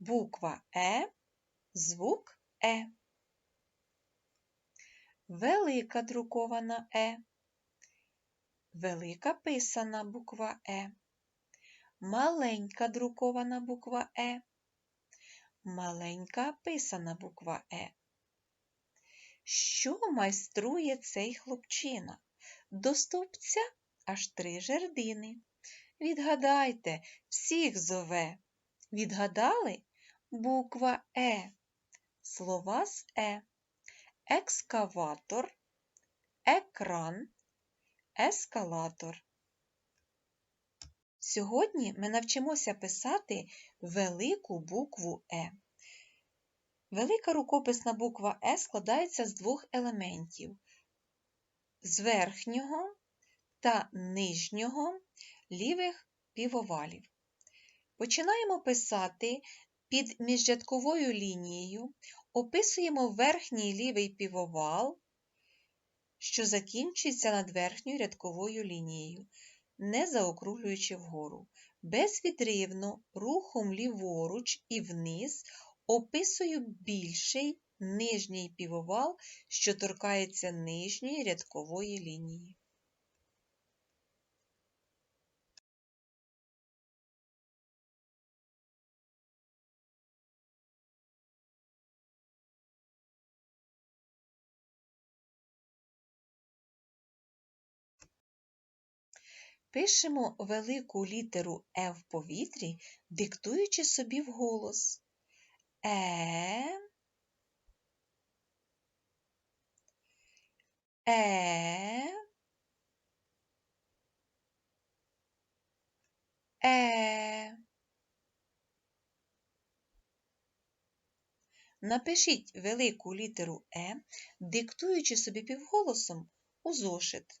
буква Е, звук Е. Велика друкована Е. Велика писана буква Е. Маленька друкована буква Е. Маленька писана буква Е. Що майструє цей хлопчина? До стовпця аж три жердини. Відгадайте, всіх зове. Відгадали? Буква Е. Слова з Е. Екскаватор, екран, ескалатор. Сьогодні ми навчимося писати велику букву Е. Велика рукописна буква Е складається з двох елементів з верхнього та нижнього лівих півовалів. Починаємо писати під міжрядковою лінією, описуємо верхній лівий півовал, що закінчується над верхньою рядковою лінією, не заокруглюючи вгору. Безвідривно рухом ліворуч і вниз описую більший нижній півовал, що торкається нижньої рядкової лінії. Пишемо велику літеру Е в повітрі, диктуючи собі вголос. Е. Е. Е. Напишіть велику літеру Е, диктуючи собі півголосом у зошит.